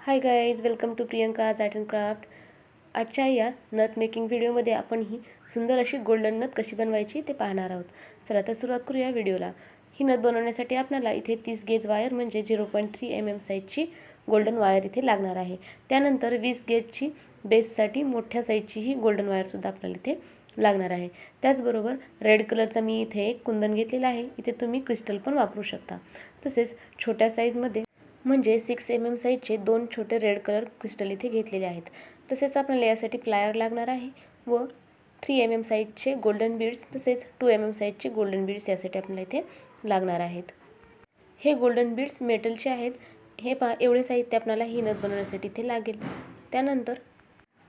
Hi guys welcome to Priyanka's art and craft आजच्या या नथ मेकिंग व्हिडिओमध्ये आपण ही सुंदर अशी गोल्डन नथ कशी बनवायची ते पाहणार आहोत. चला तर सुरुवात करूया व्हिडिओला ही नथ बनवण्यासाठी आपल्याला इथे तीस गेज वायर म्हणजे zero point three M M साईजची गोल्डन वायर इथे लागणार आहे. त्यानंतर वीस गेजची बेससाठी मोठ्या साईजची ही गोल्डन वायरसुद्धा आपल्याला इथे लागणार आहे. त्याचबरोबर रेड कलरचा मी इथे एक कुंदन घेतलेला आहे. इथे तुम्ही क्रिस्टल पण वापरू शकता. तसेच छोट्या साईजमध्ये म्हणजे सिक्स एम एम साईजचे दोन छोटे रेड कलर क्रिस्टल इथे घेतलेले आहेत. तसेच आपल्याला यासाठी प्लायर लागणार आहे व थ्री एम एम साईजचे गोल्डन बीड्स तसेच टू एम एम साईजचे गोल्डन बीड्स यासाठी आपल्याला इथे लागणार आहेत. हे गोल्डन बीड्स मेटलचे आहेत. हे पहा एवढे साहित्य आपल्याला ही नथ बनवण्यासाठी इथे लागेल. त्यानंतर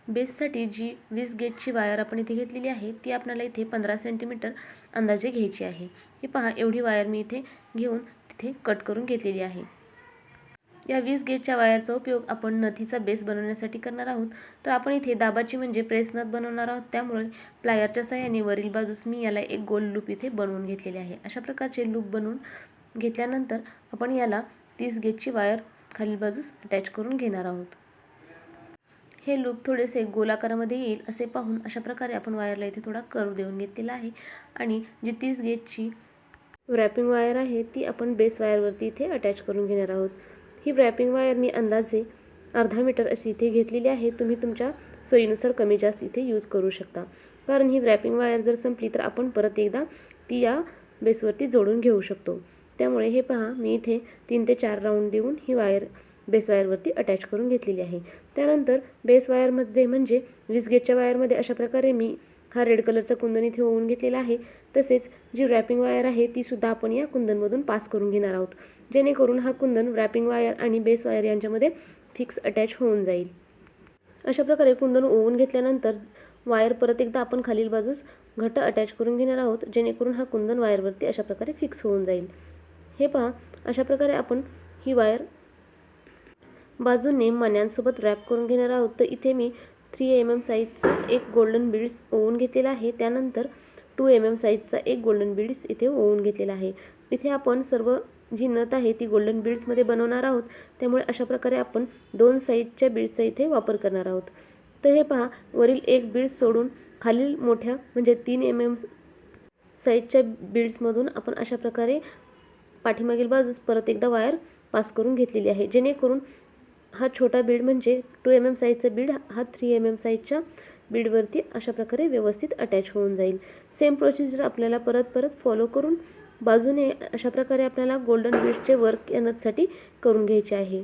बेससाठी जी वीस गेजची वायर आपण इथे घेतलेली आहे ती आपल्याला इथे पंधरा सेंटीमीटर अंदाजे घ्यायची आहे. हे पहा एवढी वायर मी इथे घेऊन तिथे कट करून घेतलेली आहे. या वीस गेजच्या वायरचा उपयोग आपण नथीचा बेस बनवण्यासाठी करणार आहोत. तर आपण इथे दाबाची म्हणजे प्रेस नथ बनवणार आहोत. त्यामुळे प्लायरच्या सहाय्याने वरील बाजूस मी याला एक गोल लूप इथे बनवून घेतलेले आहे. अशा प्रकारचे लूप बनवून घेतल्यानंतर आपण याला तीस गेजची वायर खालील बाजूस अटॅच करून घेणार आहोत. हे लूप थोडेसे गोलाकारामध्ये येईल असे पाहून अशा प्रकारे आपण वायरला इथे थोडा कर्व देऊन घेतलेला आहे. आणि जी तीस गेजची रॅपिंग वायर आहे ती आपण बेस वायरवरती इथे अटॅच करून घेणार आहोत. ही रॅपिंग वायर मी अंदाजे अर्धा मीटर अशी इथे घेतलेली आहे. तुम्ही तुमच्या सोयीनुसार कमी जास्त इथे यूज करू शकता. कारण ही रॅपिंग वायर जर संपली तर आपण परत एकदा ती या बेसवरती जोडून घेऊ शकतो. त्यामुळे हे पहा मी इथे तीन ते चार राऊंड देऊन ही वायर बेस वायरवरती अटॅच करून घेतलेली आहे. त्यानंतर बेस वायरमध्ये म्हणजे वीज गेटच्या वायरमध्ये अशा प्रकारे मी हा रेड कलरचा कुंदन इथे होऊन घेतलेला आहे. तसेच जी रॅपिंग वायर आहे तीसुद्धा आपण या कुंदनमधून पास करून घेणार आहोत. जेणेकरून हा कुंदन रॅपिंग वायर आणि बेस वायर यांच्यामध्ये फिक्स अटॅच होऊन जाईल. अशा प्रकारे कुंदन ओवून घेतल्यानंतर वायर परत एकदा आपण खालील बाजूस घट अटॅच करून घेणार आहोत. जेणेकरून हा कुंदन वायरवरती अशा प्रकारे फिक्स होऊन जाईल. हे पहा अशा प्रकारे आपण ही वायर बाजूने मण्यांसोबत रॅप करून घेणार आहोत. तर इथे मी थ्री एम एम साईजचा एक गोल्डन बीड्स ओवून घेतलेला आहे. त्यानंतर टू एम एम साईजचा एक गोल्डन बीड्स इथे ओवून घेतलेला आहे. इथे आपण सर्व जी नथ आहे ती गोल्डन बीड्समध्ये बनवणार आहोत. त्यामुळे अशा प्रकारे आपण दोन साईजच्या बीड्सचा इथे वापर करणार आहोत. तर हे पहा वरील एक बीड्स सोडून खालील मोठ्या म्हणजे तीन एम एम साईजच्या बीड्समधून आपण अशा प्रकारे पाठीमागील बाजूस परत एकदा वायर पास करून घेतलेली आहे. जेणेकरून हा छोटा बीड म्हणजे टू एम एम साईजचा बीड हा थ्री एम एम साईजच्या बीडवरती अशा प्रकारे व्यवस्थित अटॅच होऊन जाईल. सेम प्रोसिजर आपल्याला परत परत फॉलो करून बाजूने अशा प्रकारे आपल्याला गोल्डन बीड्सचे वर्क येण्यासाठी करून घ्यायचे आहे.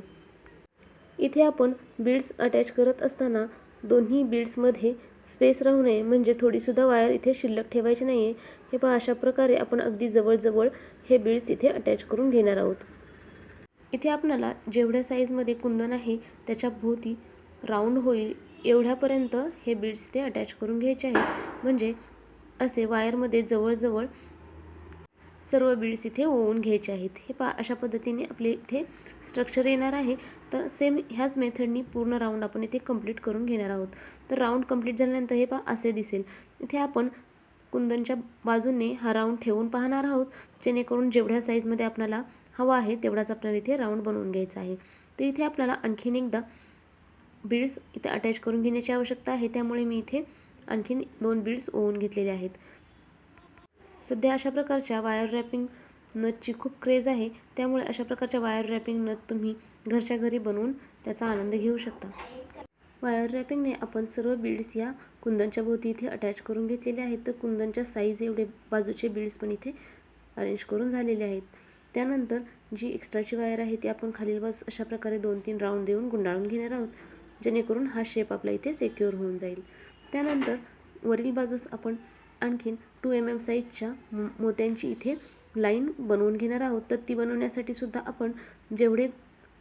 इथे आपण बीड्स अटॅच करत असताना दोन्ही बीड्समध्ये स्पेस राहू नये म्हणजे थोडीसुद्धा वायर इथे शिल्लक ठेवायची नाही आहे हे पहा अशा प्रकारे आपण अगदी जवळजवळ हे बीड्स इथे अटॅच करून घेणार आहोत. इथे आपल्याला जेवढ्या साईजमध्ये कुंदन आहे त्याच्या भोवती राऊंड होईल एवढ्यापर्यंत हे बीड्स इथे अटॅच करून घ्यायचे आहेत. म्हणजे असे वायरमध्ये जवळजवळ सर्व बीड्स इथे ओवून घ्यायचे आहेत. हे पा अशा पद्धतीने आपले इथे स्ट्रक्चर येणार आहे. तर सेम ह्याच मेथडनी पूर्ण राऊंड आपण इथे कंप्लीट करून घेणार आहोत. तर राऊंड कंप्लीट झाल्यानंतर हे पा असे दिसेल. इथे आपण कुंदनच्या बाजूने हा राऊंड ठेवून पाहणार आहोत. जेणेकरून जेवढ्या साईजमध्ये आपल्याला हवा आहे तेवढाच आपल्याला इथे राऊंड बनवून घ्यायचा आहे. तर इथे आपल्याला आणखीन एकदा बीड्स इथे अटॅच करून घेण्याची आवश्यकता आहे. त्यामुळे मी इथे आणखीन दोन बीड्स ओवून घेतलेले आहेत. सध्या अशा प्रकारच्या वायर रॅपिंग नथची खूप क्रेज आहे. त्यामुळे अशा प्रकारच्या वायर रॅपिंग नथ तुम्ही घरच्या घरी बनवून त्याचा आनंद घेऊ शकता. वायर रॅपिंगने आपण सर्व बीड्स या कुंदनच्या भोवती इथे अटॅच करून घेतलेले आहेत. तर कुंदनच्या साईज एवढे बाजूचे बीड्स पण इथे अरेंज करून झालेले आहेत. त्यानंतर जी एक्स्ट्राची वायर आहे ती आपण खालील बस अशा प्रकारे दोन तीन राऊंड देऊन गुंडाळून घेणार आहोत जेणेकरून हा शेप आपला इथे सेक्युअर होऊन जाईल. त्यानंतर वरील बाजूस आपण आणखीन टू एम एम साईजच्या मोत्यांची इथे लाईन बनवून घेणार आहोत. तर ती बनवण्यासाठी सुद्धा आपण जेवढे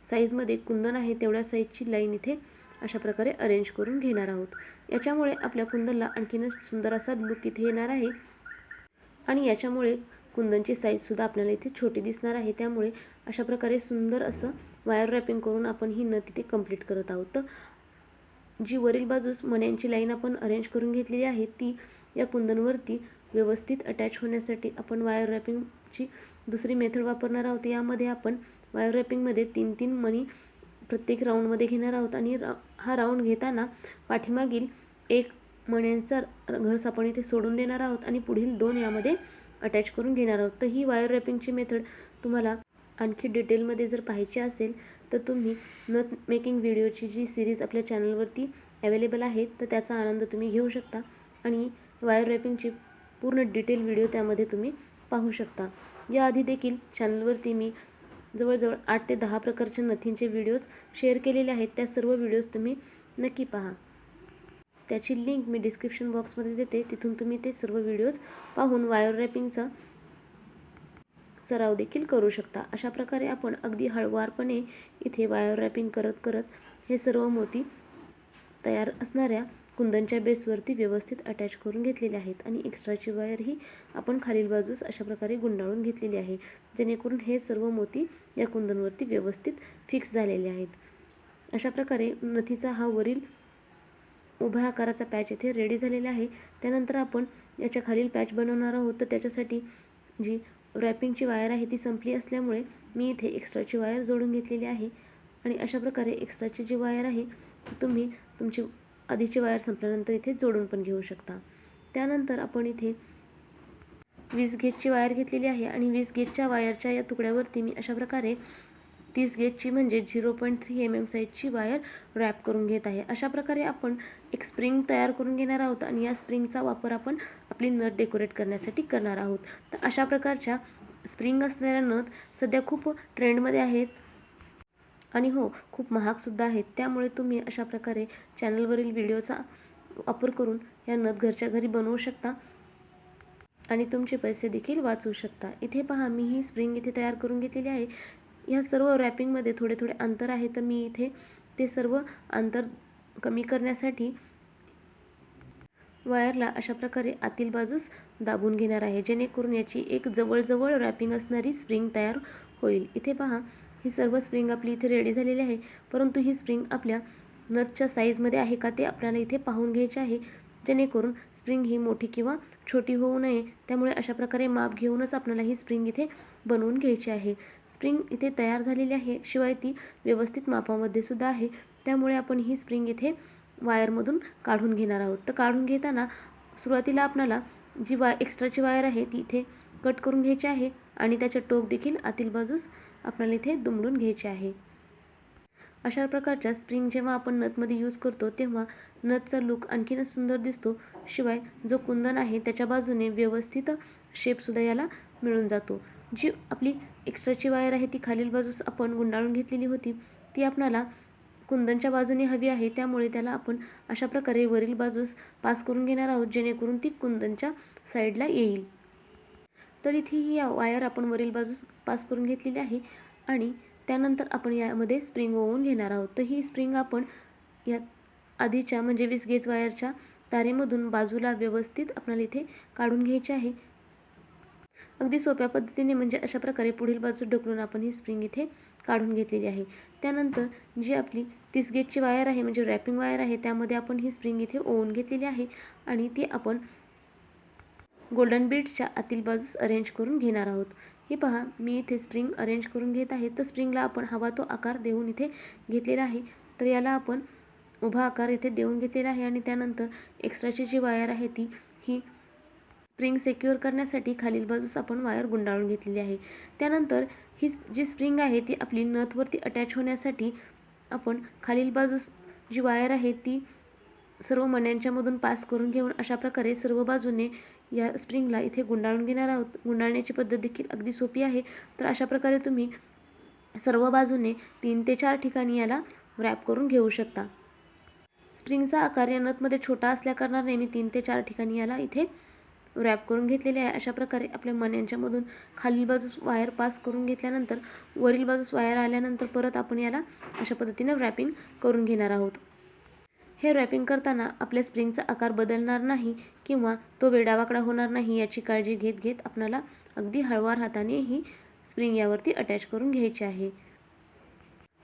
साईजमध्ये कुंदन आहे तेवढ्या साईजची लाईन इथे अशा प्रकारे अरेंज करून घेणार आहोत. याच्यामुळे आपल्या कुंदनला आणखीनच सुंदर असा लुक इथे येणार आहे. आणि याच्यामुळे कुंदनची साईजसुद्धा आपल्याला इथे छोटी दिसणार आहे. त्यामुळे अशा प्रकारे सुंदर असं वायर रॅपिंग करून आपण ही नथ इथे कंप्लीट करत आहोत. तर जी वरील बाजूस मण्यांची लाईन आपण अरेंज करून घेतलेली आहे ती या कुंदनवरती व्यवस्थित अटॅच होण्यासाठी आपण वायर रॅपिंगची दुसरी मेथड वापरणार आहोत. यामध्ये आपण वायर रॅपिंगमध्ये तीन तीन मणी प्रत्येक राऊंडमध्ये घेणार आहोत आणि रा हा राऊंड घेताना पाठीमागील एक मण्यांचा घस आपण इथे सोडून देणार आहोत आणि पुढील दोन यामध्ये अटॅच करून घेणार आहोत. तर ही वायर रॅपिंगची मेथड तुम्हाला आणखी डिटेलमध्ये जर पाहायची असेल तर तुम्ही नथ मेकिंग व्हिडिओची जी सिरीज आपल्या चॅनलवरती अवेलेबल आहे तर त्याचा आनंद तुम्ही घेऊ शकता. आणि वायर रॅपिंगची पूर्ण डिटेल व्हिडिओ त्यामध्ये तुम्ही पाहू शकता. याआधी देखील चॅनलवरती मी जवळजवळ आठ ते दहा प्रकारच्या नथींचे व्हिडिओज शेअर केलेले आहेत. त्या सर्व व्हिडिओज तुम्ही नक्की पहा. त्याची लिंक मी डिस्क्रिप्शन बॉक्समध्ये देते. तिथून तुम्ही ते सर्व व्हिडिओज पाहून वायर रॅपिंगचा सराव देखील करू शकता. अशा प्रकारे आपण अगदी हळवारपणे इथे वायर रॅपिंग करत करत हे सर्व मोती तयार असणाऱ्या कुंदनच्या बेसवरती व्यवस्थित अटॅच करून घेतलेले आहेत. आणि एक्स्ट्राची वायर ही आपण खालील बाजूस अशा प्रकारे गुंडाळून घेतलेली आहे. जेणेकरून हे सर्व मोती या कुंदनवरती व्यवस्थित फिक्स झालेले आहेत. अशा प्रकारे नथीचा हा वरील उभ्या आकाराचा पॅच इथे रेडी झालेला आहे. त्यानंतर आपण याच्या खालील पॅच बनवणार आहोत. तर त्याच्यासाठी जी रॅपिंगची वायर आहे ती संपली असल्यामुळे मी इथे एक्स्ट्राची वायर जोडून घेतलेली आहे. आणि अशा प्रकारे एक्स्ट्राची जी वायर आहे तुम्ही तुमची आधीची वायर संपल्यानंतर इथे जोडून पण घेऊ शकता. त्यानंतर आपण इथे वीज गेजची वायर घेतलेली आहे. आणि वीज गेजच्या वायरच्या या तुकड्यावरती मी अशा प्रकारे तीस गेजची म्हणजे zero point three M M साईजची वायर रॅप करून घेत आहे. अशा प्रकारे आपण एक स्प्रिंग तयार करून घेणार आहोत आणि या स्प्रिंगचा वापर आपण आपली नथ डेकोरेट करण्यासाठी करणार आहोत. तर अशा प्रकारच्या स्प्रिंग असणाऱ्या नथ सध्या खूप ट्रेंडमध्ये आहेत आणि हो खूप महागसुद्धा आहेत. त्यामुळे तुम्ही अशा प्रकारे चॅनलवरील व्हिडिओचा वापर करून या नथ घरच्या घरी बनवू शकता आणि तुमचे पैसे देखील वाचवू शकता. इथे पहा मी ही स्प्रिंग इथे तयार करून घेतलेली आहे. ह्या सर्व रॅपिंगमध्ये थोडे थोडे अंतर आहे तर मी इथे ते सर्व अंतर कमी करण्यासाठी वायरला अशा प्रकारे आतील बाजूस दाबून घेणार आहे जेणेकरून याची एक जवळजवळ रॅपिंग असणारी स्प्रिंग तयार होईल. इथे पहा ही सर्व स्प्रिंग आपली इथे रेडी झालेली आहे परंतु ही स्प्रिंग आपल्या नटच्या साईजमध्ये आहे का ते आपल्याला इथे पाहून घ्यायचे आहे जेणेकरून स्प्रिंग ही मोठी किंवा छोटी होऊ नये त्यामुळे अशा प्रकारे माप घेऊनच आपल्याला ही स्प्रिंग इथे बनवून घ्यायची आहे. स्प्रिंग इथे तयार झालेली आहे. शिवाय ती व्यवस्थित मापामध्ये सुद्धा आहे. त्यामुळे आपण ही स्प्रिंग इथे वायरमधून काढून घेणार आहोत. तर काढून घेताना सुरुवातीला आपल्याला जी वाय एक्स्ट्राची वायर आहे ती इथे कट करून घ्यायची आहे आणि त्याचे टोक देखील आतील बाजूस आपल्याला इथे दुमडून घ्यायचे आहे. अशा प्रकारच्या स्प्रिंग जेव्हा आपण नथमध्ये यूज करतो तेव्हा नथचा लुक आणखीनच सुंदर दिसतो. शिवाय जो कुंदन आहे त्याच्या बाजूने व्यवस्थित शेपसुद्धा याला मिळून जातो. जी आपली एक्स्ट्राची वायर आहे ती खालील बाजूस आपण गुंडाळून घेतलेली होती ती आपणाला कुंदनच्या बाजूने हवी आहे. त्यामुळे त्याला आपण अशा प्रकारे वरील बाजूस पास करून घेणार आहोत जेणेकरून ती कुंदनच्या साईडला येईल. तर इथे ही वायर आपण वरील बाजूस पास करून घेतलेली आहे आणि त्यानंतर आपण यामध्ये स्प्रिंग ओवून घेणार आहोत. तर ही स्प्रिंग आपण या आधीच्या म्हणजे वीस गेज वायरच्या तारेमधून बाजूला व्यवस्थित आपल्याला इथे काढून घ्यायची आहे. अगदी सोप्या पद्धतीने म्हणजे अशा प्रकारे पुढील बाजू ढकलून आपण ही स्प्रिंग इथे काढून घेतलेली आहे. त्यानंतर जी आपली तीस गेजची वायर आहे म्हणजे रॅपिंग वायर आहे त्यामध्ये आपण ही स्प्रिंग इथे ओवून घेतलेली आहे आणि ती आपण गोल्डन बीट्सच्या आतील बाजूस अरेंज करून घेणार आहोत. हे पहा मी इथे स्प्रिंग अरेंज करून घेत आहे. तर स्प्रिंगला आपण हवा तो आकार देऊन इथे घेतलेला आहे. तर याला आपण उभा आकार इथे देऊन घेतलेला आहे आणि त्यानंतर एक्स्ट्राची जी वायर आहे ती ही स्प्रिंग सेक्युअर करण्यासाठी खालील बाजूस आपण वायर गुंडाळून घेतलेली आहे. त्यानंतर ही जी स्प्रिंग आहे ती आपली नथवरती अटॅच होण्यासाठी आपण खालील बाजूस जी वायर आहे ती सर्व मण्यांच्यामधून पास करून घेऊन अशा प्रकारे सर्व बाजूने या स्प्रिंगला इथे गुंडाळून घेणार आहोत. गुंडाळण्याची पद्धत देखील अगदी सोपी आहे. तर अशा प्रकारे तुम्ही सर्व बाजूने तीन ते चार ठिकाणी याला रॅप करून घेऊ शकता. स्प्रिंगचा आकार या नथमध्ये छोटा असल्याकारणाने मी तीन ते चार ठिकाणी याला इथे रॅप करून घेतलेले आहे. अशा प्रकारे आपल्या मण्यांच्यामधून खालील बाजूस वायर पास करून घेतल्यानंतर वरील बाजूस वायर आल्यानंतर परत आपण याला अशा पद्धतीनं रॅपिंग करून घेणार आहोत. हे रॅपिंग करताना आपल्या स्प्रिंगचा आकार बदलणार नाही किंवा तो वेडावाकडा होणार नाही याची काळजी घेत घेत आपल्याला अगदी हळवार हाताने ही स्प्रिंग यावरती अटॅच करून घ्यायची आहे.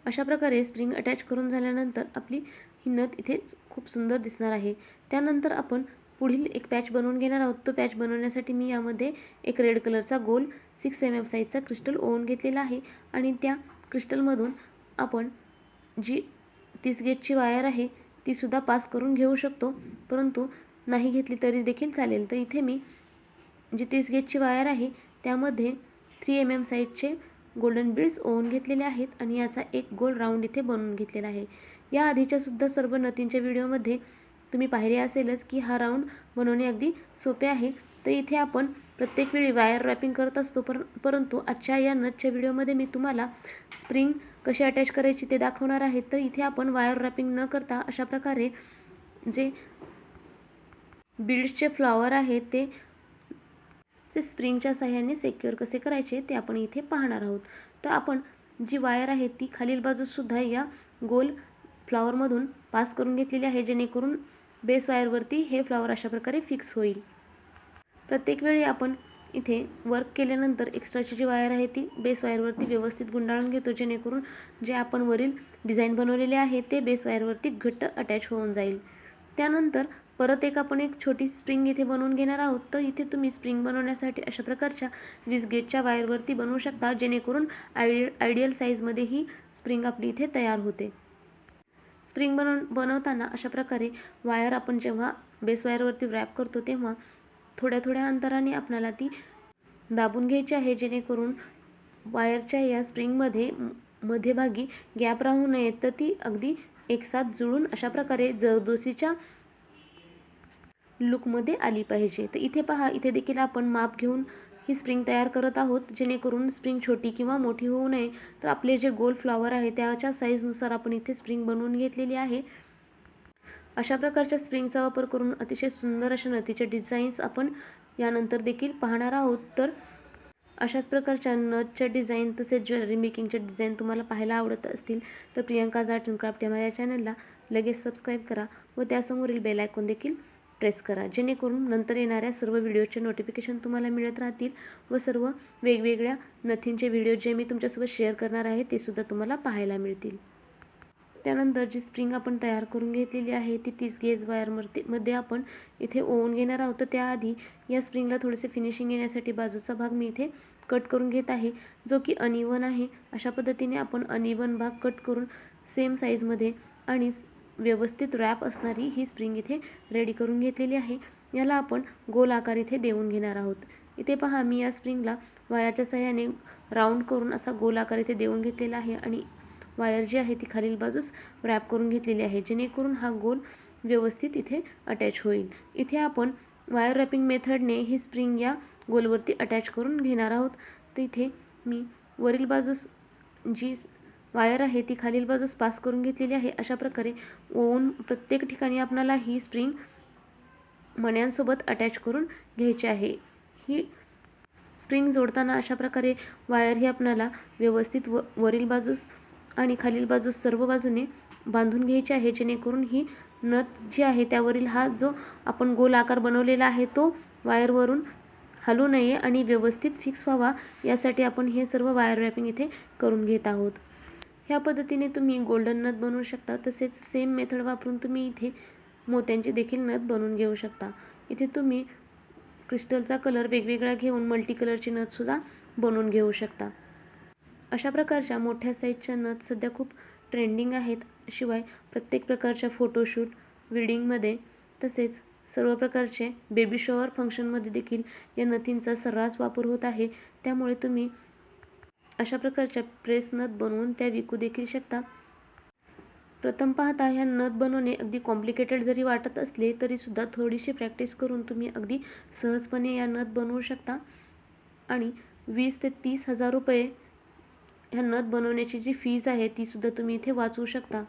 अशा प्रकारे स्प्रिंग अटॅच करून झाल्यानंतर आपली ही नथ इथे खूप सुंदर दिसणार आहे. त्यानंतर आपण पुढील एक पॅच बनवून घेणार आहोत. तो पॅच बनवण्यासाठी मी यामध्ये एक रेड कलरचा गोल सिक्स एम एफ साईजचा क्रिस्टल ओवून घेतलेला आहे आणि त्या क्रिस्टलमधून आपण जी तीस गेजची वायर आहे तीसुद्धा पास करून घेऊ शकतो. परंतु नाही घेतली तरी देखील चालेल. तर इथे मी जी तीस गेजची वायर आहे त्यामध्ये थ्री एम एम साईजचे गोल्डन बीड्स ओवून घेतलेले आहेत आणि याचा एक गोल राऊंड इथे बनवून घेतलेला आहे. या आधीच्या सुद्धा सर्व नतींच्या व्हिडिओमध्ये तुम्ही पाहिले असेलच की हा राऊंड बनवणे अगदी सोपे आहे. तर इथे आपण प्रत्येक वेळी वायर रॅपिंग करत असतो. पर परंतु आजच्या या नथच्या व्हिडिओमध्ये मी तुम्हाला स्प्रिंग कशी अटॅच करायची ते दाखवणार आहे. तर इथे आपण वायर रॅपिंग न करता अशा प्रकारे जे बिल्ड्सचे फ्लॉवर आहेत ते ते स्प्रिंगच्या साह्याने सेक्युअर कसे करायचे ते आपण इथे पाहणार आहोत. तर आपण जी वायर आहे ती खालील बाजूसुद्धा या गोल फ्लॉवरमधून पास करून घेतलेली आहे. जेणेकरून बेस वायरवरती हे फ्लॉवर अशा प्रकारे फिक्स होईल. प्रत्येक वेळी आपण इथे वर्क केल्यानंतर एक्स्ट्राची जी वायर आहे ती बेस वायरवरती व्यवस्थित गुंडाळून घेतो जेणेकरून जे आपण वरील डिझाईन बनवलेले आहे ते बेस वायरवरती घट्ट अटॅच होऊन जाईल. त्यानंतर परत एक आपण एक छोटी स्प्रिंग इथे बनवून घेणार आहोत. तर इथे तुम्ही स्प्रिंग बनवण्यासाठी अशा प्रकारच्या वीज गेटच्या वायरवरती बनवू शकता जेणेकरून आयडियल आयडियल साईजमध्ये ही स्प्रिंग आपली इथे तयार होते. स्प्रिंग बनव बनवताना अशा प्रकारे वायर आपण जेव्हा बेस वायरवरती रॅप करतो तेव्हा थोड्या थोड्या अंतराने आपल्याला ती दाबून घ्यायची आहे जेणेकरून वायरच्या या स्प्रिंगमध्ये मध्यभागी गॅप राहू नये. तर ती अगदी एकसाथ जुळून अशा प्रकारे जरदोसीच्या लुकमध्ये आली पाहिजे. तर इथे पहा इथे देखील आपण माप घेऊन ही स्प्रिंग तयार करत आहोत जेणेकरून स्प्रिंग छोटी किंवा मोठी होऊ नये. तर आपले जे गोल फ्लॉवर आहे त्याच्या साईजनुसार आपण इथे स्प्रिंग बनवून घेतलेली आहे. अशा प्रकारच्या स्प्रिंगचा वापर करून अतिशय सुंदर अशा नथीचे डिझाईन्स आपण यानंतर देखील पाहणार आहोत. तर अशाच प्रकारच्या नथच्या डिझाईन तसेच ज्वेलरी मेकिंगचे डिझाईन तुम्हाला पाहायला आवडत असतील तर प्रियंका जाट अँड क्राफ्ट या माझ्या चॅनलला लगेच सबस्क्राईब करा व त्यासमोरील बेल आयकॉन देखील प्रेस करा. जेणेकरून नंतर येणाऱ्या सर्व व्हिडिओचे नोटिफिकेशन तुम्हाला मिळत राहतील व सर्व वेगवेगळ्या नथींचे व्हिडिओ जे मी तुमच्यासोबत शेअर करणार आहे ते सुद्धा तुम्हाला पाहायला मिळतील. त्यानंतर जी स्प्रिंग आपण तयार करून घेतलेली आहे ती तीस गेज वायरमध्ये मध्ये आपण इथे ओवून घेणार आहोत. तर त्याआधी या स्प्रिंगला थोडेसे फिनिशिंग येण्यासाठी बाजूचा भाग मी इथे कट करून घेत आहे जो की अनिवन आहे. अशा पद्धतीने आपण अनिवन भाग कट करून सेम साईजमध्ये आणि व्यवस्थित रॅप असणारी ही स्प्रिंग इथे रेडी करून घेतलेली आहे. याला आपण गोल आकार इथे देऊन घेणार आहोत. इथे पहा मी या स्प्रिंगला वायरच्या सहाय्याने राऊंड करून असा गोल आकार इथे देऊन घेतलेला आहे आणि वायर जी आहे ती खालील बाजूस रॅप करून घेतलेली आहे. जेणेकरून हा गोल व्यवस्थित इथे अटॅच होईल. इथे आपण वायर रॅपिंग मेथडने ही स्प्रिंग या गोलवरती अटॅच करून घेणार आहोत. तर इथे मी वरील बाजूस जी वायर आहे ती खालील बाजूस पास करून घेतलेली आहे. अशा प्रकारे ओवून प्रत्येक ठिकाणी आपणाला ही स्प्रिंग मण्यांसोबत अटॅच करून घ्यायची आहे. ही स्प्रिंग जोडताना अशा प्रकारे वायर ही आपणाला व्यवस्थित व वरील बाजूस आणि खालील बाजूस सर्व बाजूने बांधून घ्यायची आहे जेणेकरून ही नथ जी आहे त्यावरील हा जो आपण गोल आकार बनवलेला आहे तो वायरवरून हलू नये आणि व्यवस्थित फिक्स व्हावा. यासाठी आपण हे सर्व वायर रॅपिंग इथे करून घेत आहोत. ह्या पद्धतीने तुम्ही गोल्डन नथ बनवू शकता. तसेच सेम मेथड वापरून तुम्ही इथे मोत्यांचे देखील नथ बनवून घेऊ शकता. इथे तुम्ही क्रिस्टलचा कलर वेगवेगळा घेऊन मल्टी कलरची नथसुद्धा बनवून घेऊ शकता. अशा प्रकारच्या मोठ्या साईजच्या नथ सध्या खूप ट्रेंडिंग आहेत. शिवाय प्रत्येक प्रकारच्या फोटोशूट वेडिंगमध्ये तसेच सर्व प्रकारचे बेबी शॉवर फंक्शनमध्ये देखील या नथींचा सर्रास वापर होत आहे. त्यामुळे तुम्ही अशा प्रकारच्या प्रेस नथ बनवून त्या विकू देखील शकता प्रथम पाहता ह्या नथ बनवणे अगदी कॉम्प्लिकेटेड जरी वाटत असले तरीसुद्धा थोडीशी प्रॅक्टिस करून तुम्ही अगदी सहजपणे या नथ बनवू शकता. आणि वीस ते तीस हजार रुपये ह्या नथ बनवण्याची जी फीज आहे तीसुद्धा तुम्ही इथे वाचवू शकता.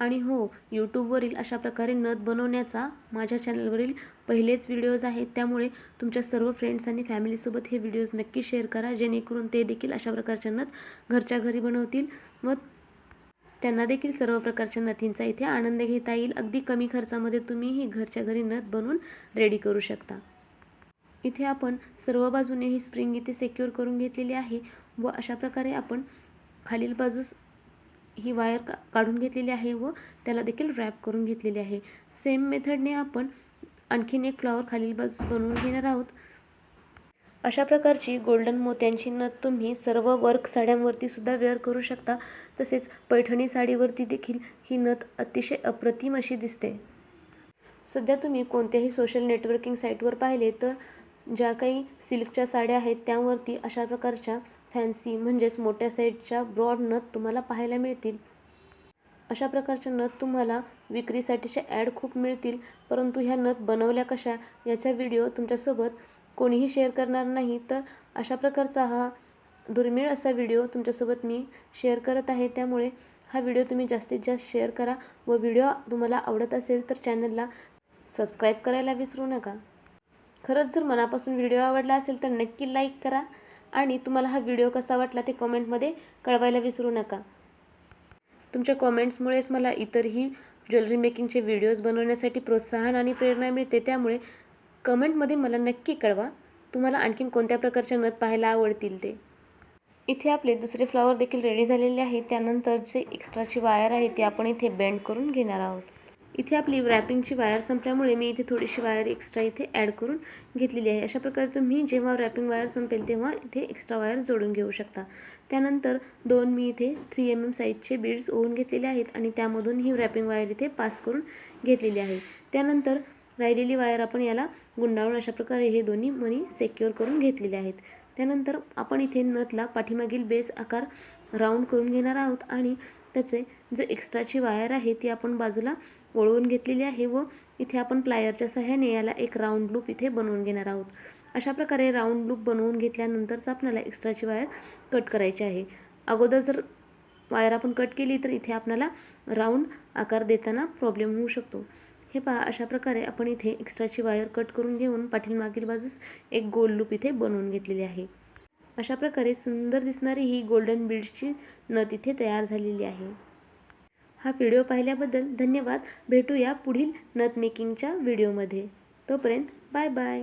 आणि हो यूट्यूबवरील अशा प्रकारे नथ बनवण्याचा माझ्या चॅनलवरील पहिलेच व्हिडिओज आहेत. त्यामुळे तुमच्या सर्व फ्रेंड्स आणि फॅमिलीसोबत हे व्हिडिओज नक्की शेअर करा. जेणेकरून ते देखील अशा प्रकारच्या नथ घरच्या घरी बनवतील व त्यांना देखील सर्व प्रकारच्या नथींचा इथे आनंद घेता येईल. अगदी कमी खर्चामध्ये तुम्ही ही घरच्या घरी नथ बनवून रेडी करू शकता. इथे आपण सर्व बाजूने ही स्प्रिंग इथे सेक्युअर करून घेतलेली आहे व अशा प्रकारे आपण खालील बाजूस ही वायर का काढून घेतलेली आहे व त्याला देखील रॅप करून घेतलेली आहे. सेम मेथडने आपण आणखीन एक फ्लॉवर खालील बाजूस बनवून घेणार आहोत. अशा प्रकारची गोल्डन मोत्यांची नथ तुम्ही सर्व वर्क साड्यांवरती सुद्धा वेअर करू शकता. तसेच पैठणी साडीवरती देखील ही नथ अतिशय अप्रतिम अशी दिसते. सध्या तुम्ही कोणत्याही सोशल नेटवर्किंग साईटवर पाहिले तर ज्या काही सिल्कच्या साड्या आहेत त्यावरती अशा प्रकारच्या फॅन्सी म्हणजेच मोठ्या साईजच्या ब्रॉड नथ तुम्हाला पाहायला मिळतील. अशा प्रकारच्या नथ तुम्हाला विक्रीसाठीच्या ॲड खूप मिळतील परंतु ह्या नथ बनवल्या कशा याचा व्हिडिओ तुमच्यासोबत कोणीही शेअर करणार नाही. तर अशा प्रकारचा हा दुर्मिळ असा व्हिडिओ तुमच्यासोबत मी शेअर करत आहे. त्यामुळे हा व्हिडिओ तुम्ही जास्तीत जास्त शेअर करा व व्हिडिओ तुम्हाला आवडत असेल तर चॅनलला सबस्क्राईब करायला विसरू नका. खरंच जर मनापासून व्हिडिओ आवडला असेल तर नक्की लाईक करा. आणि तुम्हाला हा व्हिडिओ कसा वाटला ते कॉमेंटमध्ये कळवायला विसरू नका. तुमच्या कॉमेंट्समुळेच मला इतरही ज्वेलरी मेकिंगचे व्हिडिओज बनवण्यासाठी प्रोत्साहन आणि प्रेरणा मिळते त्यामुळे कमेंटमध्ये मला नक्की कळवा. तुम्हाला आणखीन कोणत्या प्रकारच्या नथ पाहायला आवडतील ते? इथे आपले दुसरे फ्लॉवर देखील रेडी झालेले आहे त्यानंतर जे एक्स्ट्राची वायर आहे ती आपण इथे बेंड करून घेणार आहोत. इथे आपली रॅपिंगची वायर संपल्यामुळे मी इथे थोडीशी वायर एक्स्ट्रा इथे ॲड करून घेतलेली आहे. अशा प्रकारे तुम्ही जेव्हा रॅपिंग वायर संपेल तेव्हा इथे एक्स्ट्रा वायर जोडून घेऊ शकता. त्यानंतर दोन मी इथे थ्री एम एम साईजचे बीड्स ओवून घेतलेले आहेत आणि त्यामधून ही रॅपिंग वायर इथे पास करून घेतलेली आहे. त्यानंतर राहिलेली वायर आपण याला गुंडाळून अशा प्रकारे हे दोन्ही मणी सेक्युअर करून घेतलेले आहेत. त्यानंतर आपण इथे नथला पाठीमागील बेस आकार राऊंड करून घेणार आहोत आणि त्याचे जे एक्स्ट्राची वायर आहे ती आपण बाजूला वळवून घेतलेली आहे व इथे आपण प्लायरच्या सहाय्याने याला एक राऊंड लूप इथे बनवून घेणार आहोत. अशा प्रकारे राऊंड लूप बनवून घेतल्यानंतरच आपल्याला एक्स्ट्राची वायर कट करायची आहे. अगोदर जर वायर आपण कट केली तर इथे आपल्याला राऊंड आकार देताना प्रॉब्लेम होऊ शकतो. हे पहा अशा प्रकारे आपण इथे एक्स्ट्राची वायर कट करून घेऊन पाठीमागील बाजूस एक गोल लूप इथे बनवून घेतलेली आहे. अशा प्रकारे सुंदर दिसणारी ही गोल्डन बीड्सची नथ इथे तयार झालेली आहे. हा व्हिडिओ पाहिल्याबद्दल धन्यवाद. भेटूया पुढील नथ मेकिंगच्या व्हिडिओमध्ये. तोपर्यंत बाय बाय.